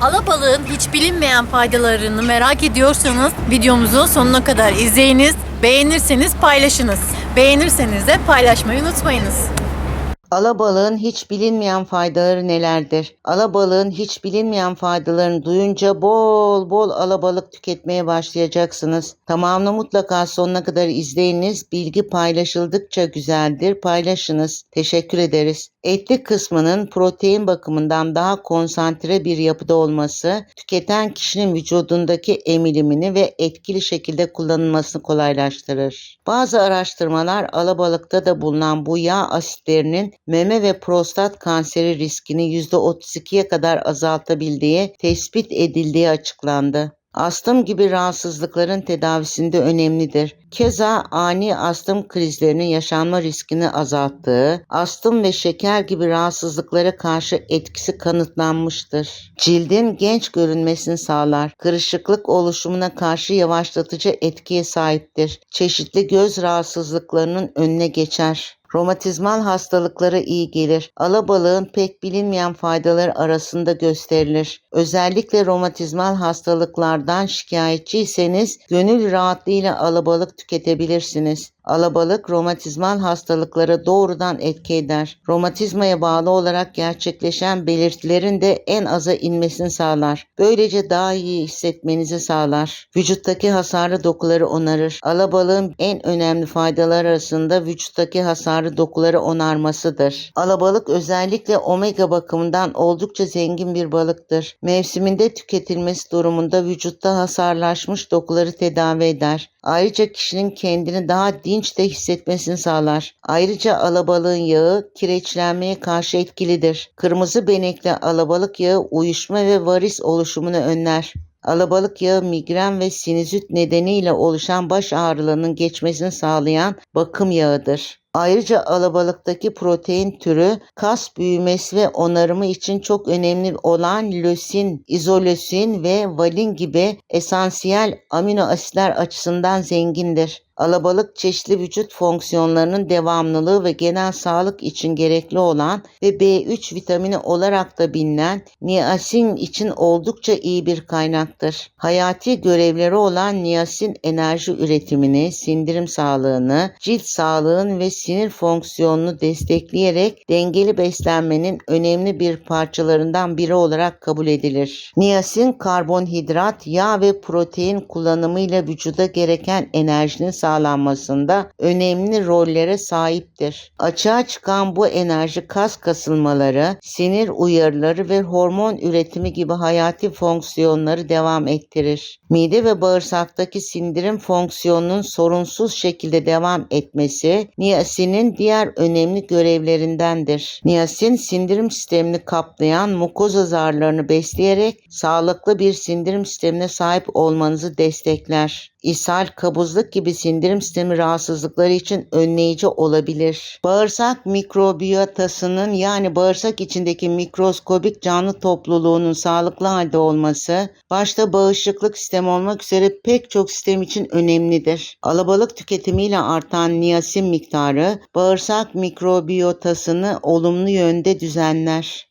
Alabalığın hiç bilinmeyen faydalarını merak ediyorsanız videomuzu sonuna kadar izleyiniz. Beğenirseniz paylaşınız. Beğenirseniz de paylaşmayı unutmayınız. Alabalığın hiç bilinmeyen faydaları nelerdir? Alabalığın hiç bilinmeyen faydalarını duyunca bol bol alabalık tüketmeye başlayacaksınız. Tamamını mutlaka sonuna kadar izleyiniz. Bilgi paylaşıldıkça güzeldir. Paylaşınız. Teşekkür ederiz. Etli kısmının protein bakımından daha konsantre bir yapıda olması, tüketen kişinin vücudundaki emilimini ve etkili şekilde kullanılmasını kolaylaştırır. Bazı araştırmalar alabalıkta da bulunan bu yağ asitlerinin meme ve prostat kanseri riskini %32'ye kadar azaltabildiği tespit edildiği açıklandı. Astım gibi rahatsızlıkların tedavisinde önemlidir. Keza ani astım krizlerinin yaşanma riskini azalttığı, astım ve şeker gibi rahatsızlıklara karşı etkisi kanıtlanmıştır. Cildin genç görünmesini sağlar. Kırışıklık oluşumuna karşı yavaşlatıcı etkiye sahiptir. Çeşitli göz rahatsızlıklarının önüne geçer. Romatizmal hastalıklara iyi gelir. Alabalığın pek bilinmeyen faydaları arasında gösterilir. Özellikle romatizmal hastalıklardan şikayetçiyseniz gönül rahatlığıyla alabalık tüketebilirsiniz. Alabalık romatizmal hastalıklara doğrudan etki eder. Romatizmaya bağlı olarak gerçekleşen belirtilerin de en aza inmesini sağlar. Böylece daha iyi hissetmenizi sağlar. Vücuttaki hasarlı dokuları onarır. Alabalığın en önemli faydaları arasında vücuttaki hasarlı dokuları onarmasıdır. Alabalık özellikle omega bakımından oldukça zengin bir balıktır. Mevsiminde tüketilmesi durumunda vücutta hasarlaşmış dokuları tedavi eder. Ayrıca kişinin kendini daha dinç de hissetmesini sağlar. Ayrıca alabalığın yağı kireçlenmeye karşı etkilidir. Kırmızı benekli alabalık yağı uyuşma ve varis oluşumunu önler. Alabalık yağı migren ve sinüzit nedeniyle oluşan baş ağrılarının geçmesini sağlayan bakım yağıdır. Ayrıca alabalıktaki protein türü kas büyümesi ve onarımı için çok önemli olan lösin, izolösin ve valin gibi esansiyel amino asitler açısından zengindir. Alabalık çeşitli vücut fonksiyonlarının devamlılığı ve genel sağlık için gerekli olan ve B3 vitamini olarak da bilinen niasin için oldukça iyi bir kaynaktır. Hayati görevleri olan niasin enerji üretimini, sindirim sağlığını, cilt sağlığını ve sinir fonksiyonunu destekleyerek dengeli beslenmenin önemli bir parçalarından biri olarak kabul edilir. Niasin karbonhidrat, yağ ve protein kullanımıyla vücuda gereken enerjinin sağlanmasında önemli rollere sahiptir. Açığa çıkan bu enerji kas kasılmaları, sinir uyarıları ve hormon üretimi gibi hayati fonksiyonları devam ettirir. Mide ve bağırsaktaki sindirim fonksiyonunun sorunsuz şekilde devam etmesi niasinin diğer önemli görevlerindendir. Niasin sindirim sistemini kaplayan mukoza zarlarını besleyerek sağlıklı bir sindirim sistemine sahip olmanızı destekler. İshal, kabızlık gibi sindirim sistemi rahatsızlıkları için önleyici olabilir. Bağırsak mikrobiyotasının yani bağırsak içindeki mikroskobik canlı topluluğunun sağlıklı halde olması, başta bağışıklık sistemi olmak üzere pek çok sistem için önemlidir. Alabalık tüketimiyle artan niasin miktarı bağırsak mikrobiyotasını olumlu yönde düzenler.